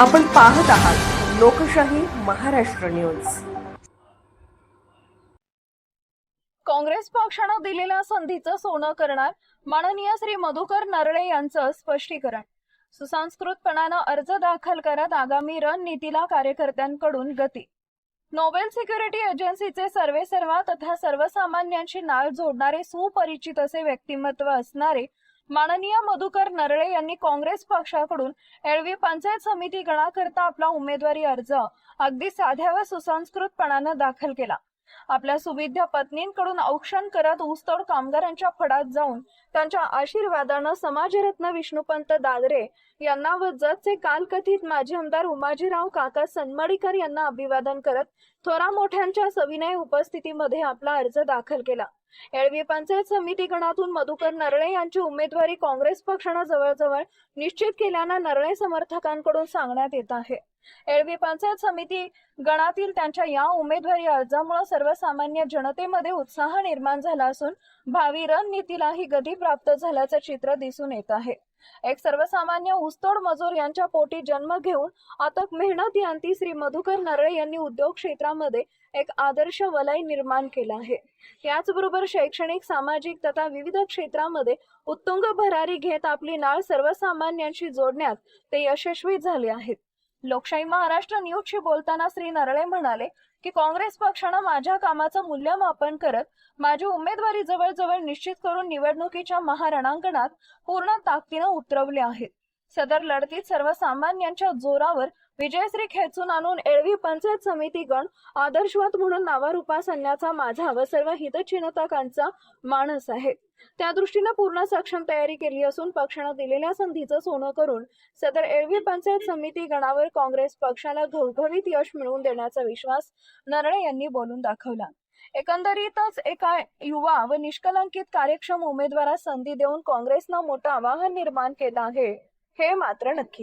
आपण पाहत आहात लोकशाही महाराष्ट्र न्यूज. काँग्रेस पक्षानं दिलेल्या संधीचं सोनं करणार माननीय श्री मधुकर नरळे यांचं स्पष्टीकरण. सुसंस्कृतपणानं अर्ज दाखल करत आगामी रणनीतीला कार्यकर्त्यांकडून गती. नोबेल सिक्युरिटी एजन्सीचे सर्वे सर्वा तथा सर्वसामान्यांची नाळ जोडणारे सुपरिचित असे व्यक्तिमत्व असणारे माननीय मधुकर नरळे यांनी काँग्रेस पक्षाकडून एळवी पंचायत समिती गणाकरता आपला उमेदवारी अर्ज अगदी साध्या व सुसंस्कृतपणानं दाखल केला. आपल्या सुविद्या पत्नींकडून औक्षण करत ऊसतोड कामगारांच्या फडात जाऊन त्यांच्या आशीर्वादानं समाजरत्न विष्णुपंत दादरे यांना व जतचे कालकथित माजी आमदार उमाजीराव काका सनमडीकर यांना अभिवादन करत थोरा मोठ्यांच्या सविनय उपस्थितीमध्ये आपला अर्ज दाखल केला. एळवी पंचायत समिती गणातून मधुकर नरळे यांची उमेदवारी काँग्रेस पक्षानं जवळजवळ निश्चित केल्यानं नरळे समर्थकांकडून सांगण्यात येत आहे. एळवी पंचायत समिती गणातील त्यांच्या या उमेदवारी अर्जामुळे सर्वसामान्य जनतेमध्ये उत्साह निर्माण झाला असून भावी रणनीतीलाही गती प्राप्त झाल्याचं चित्र दिसून येत आहे. एक सर्वसामान्य ऊसतोड मजूर यांच्या पोटी जन्म घेऊन अथक मेहनत यांती श्री मधुकर नरळे यांनी उद्योग क्षेत्रामध्ये एक आदर्श वलय निर्माण केला आहे. याचबरोबर शैक्षणिक सामाजिक तथा विविध क्षेत्रामध्ये उत्तुंग भरारी घेत आपली नाळ सर्वसामान्यांशी जोडण्यात ते यशस्वी झाले आहेत. लोकशाही महाराष्ट्र न्यूजशी बोलताना श्री नरळे म्हणाले की काँग्रेस पक्षानं माझ्या कामाचं मूल्यमापन करत माझी उमेदवारी जवळजवळ निश्चित करून निवडणुकीच्या महारणांगणात पूर्ण ताकदीनं उतरवले आहेत. सदर लढतीत सर्वसामान्यांच्या जोरावर विजयश्री खेचून आणून एळवी पंचायत समिती गण आदर्शवत म्हणून नावारूपास आणण्याचा माझा व सर्व हितचिंतकांचा मानस आहे. त्या दृष्टीनं पूर्ण सक्षम तयारी केली असून पक्षानं दिलेल्या संधीचं सोनं करून सदर एळवी पंचायत समिती गणावर काँग्रेस पक्षाला घवघवीत यश मिळवून देण्याचा विश्वास नरळे यांनी बोलून दाखवला. एकंदरीतच एका युवा व निष्कलंकित कार्यक्षम उमेदवारास संधी देऊन काँग्रेसनं मोठं आवाहन निर्माण केलं आहे हे मात्र नक्की.